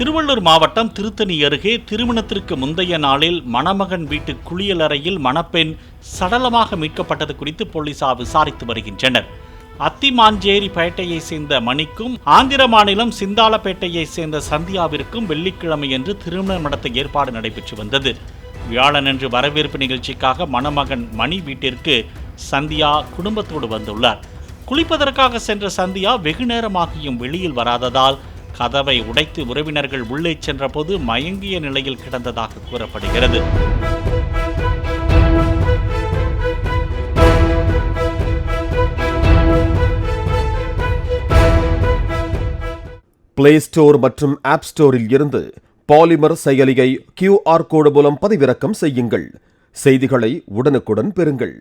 திருவள்ளூர் மாவட்டம் திருத்தணி அருகே திருமணத்திற்கு முந்தைய நாளில் மணமகன் வீட்டு குளியலறையில் மணப்பெண் சடலமாக மீட்கப்பட்டது குறித்து போலீசார் விசாரித்து வருகின்றனர். அத்திமாஞ்சேரி பேட்டையை சேர்ந்த மணிக்கும் ஆந்திர மாநிலம் சிந்தாலப்பேட்டையை சேர்ந்த சந்தியாவிற்கும் வெள்ளிக்கிழமையன்று திருமணம் நடத்த ஏற்பாடு நடைபெற்று வந்தது. வியாழனன்று வரவேற்பு நிகழ்ச்சிக்காக மணமகன் மணி வீட்டிற்கு சந்தியா குடும்பத்தோடு வந்துள்ளார். குளிப்பதற்காக சென்ற சந்தியா வெகு நேரமாகியும் வெளியில் வராததால் கதவை உடைத்து உறவினர்கள் உள்ளே சென்றபோது மயங்கிய நிலையில் கிடந்ததாக கூறப்படுகிறது. பிளே ஸ்டோர் மற்றும் ஆப் ஸ்டோரில் இருந்து பாலிமர் செயலியை கியூஆர் கோடு மூலம் பதிவிறக்கம் செய்யுங்கள். செய்திகளை உடனுக்குடன் பெறுங்கள்.